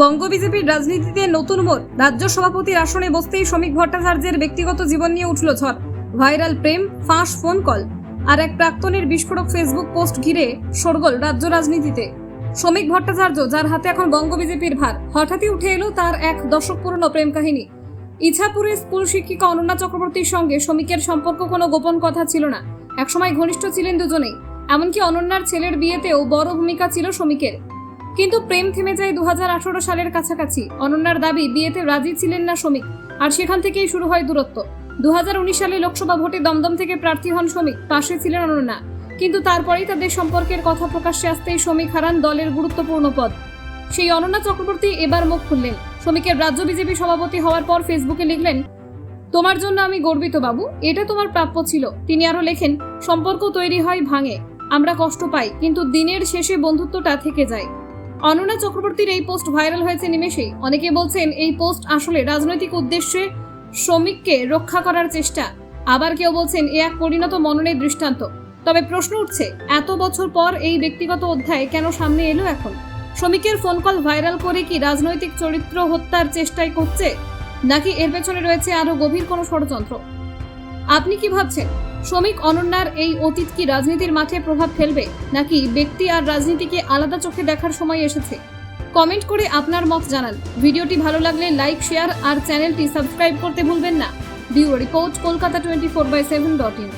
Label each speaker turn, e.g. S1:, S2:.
S1: বঙ্গ বিজেপির রাজনীতিতে নতুন মোড়। রাজ্য সভাপতির আসনে বসতেই শ্রমিক ভট্টাচার্যের ব্যক্তিগত জীবন নিয়ে উঠল ঝড়। ভাইরাল প্রেম, ফাঁস ফোন কল আর এক প্রাক্তনের বিস্ফোরক ফেসবুক পোস্ট ঘিরে শোরগোল রাজ্য রাজনীতিতে। শ্রমিক ভট্টাচার্য, যার হাতে এখন বঙ্গ বিজেপির ভার, হঠাৎই উঠে এলো তার এক দশক পুরনো প্রেম কাহিনী। ইছাপুরে স্কুল শিক্ষিকা অনন্যা চক্রবর্তীর সঙ্গে শ্রমিকের সম্পর্ক কোনো গোপন কথা ছিল না। একসময় ঘনিষ্ঠ ছিলেন দুজনেই। এমনকি অনন্যার ছেলের বিয়েতেও বড় ভূমিকা ছিল শ্রমিকের। কিন্তু প্রেম থেমে যায় দু হাজার আঠারো সালের কাছাকাছি। অনন্যার দাবি, বিয়েতে রাজি ছিলেন না শ্রমিক, আর সেখান থেকেই শুরু হয় দূরত্ব। দুহাজার উনিশ সালে লোকসভা ভোটে দমদম থেকে প্রার্থী হন শ্রমিক, পাশে ছিলেন অনন্যা। কিন্তু তারপরেই তাদের সম্পর্কের কথা প্রকাশ্যে আসতেই শ্রমিক হারান দলের গুরুত্বপূর্ণ পদ। সেই অনন্যা চক্রবর্তী এবার মুখ খুললেন। শ্রমিকের রাজ্য বিজেপি সভাপতি হওয়ার পর ফেসবুকে লিখলেন, তোমার জন্য আমি গর্বিত বাবু, এটা তোমার প্রাপ্য ছিল। তিনি আরও লেখেন, সম্পর্ক তৈরি হয় ভাঙে, আমরা কষ্ট পাই, কিন্তু দিনের শেষে বন্ধুত্বটা থেকে যায়। অনন্যা চক্রবর্তীর এই পোস্ট ভাইরাল হয়েছে নিমেষেই। অনেকে বলছেন এই পোস্ট আসলে রাজনৈতিক উদ্দেশ্যে শ্রমিককে রক্ষা করার চেষ্টা। আবার কেউ বলছেন এ এক পরিণত মননের দৃষ্টান্ত। তবে প্রশ্ন উঠছে, এত বছর পর এই ব্যক্তিগত অধ্যায় কেন সামনে এলো এখন? শ্রমিকের ফোন কল ভাইরাল করে কি রাজনৈতিক চরিত্র হত্যার চেষ্টাই করছে? নাকি এর পেছনে রয়েছে আরও গভীর কোনো ষড়যন্ত্র? আপনি কি ভাবছেন? শ্রমিক অনন্যার এই অতীত কি রাজনীতির মাঠে প্রভাব ফেলবে? নাকি ব্যক্তি আর রাজনীতিকে আলাদা চোখে দেখার সময় এসেছে? কমেন্ট করে আপনার মত জানান। ভিডিওটি ভালো লাগলে লাইক, শেয়ার আর চ্যানেলটি সাবস্ক্রাইব করতে ভুলবেন না। Bureau report, Kolkata twenty four by seven dot in.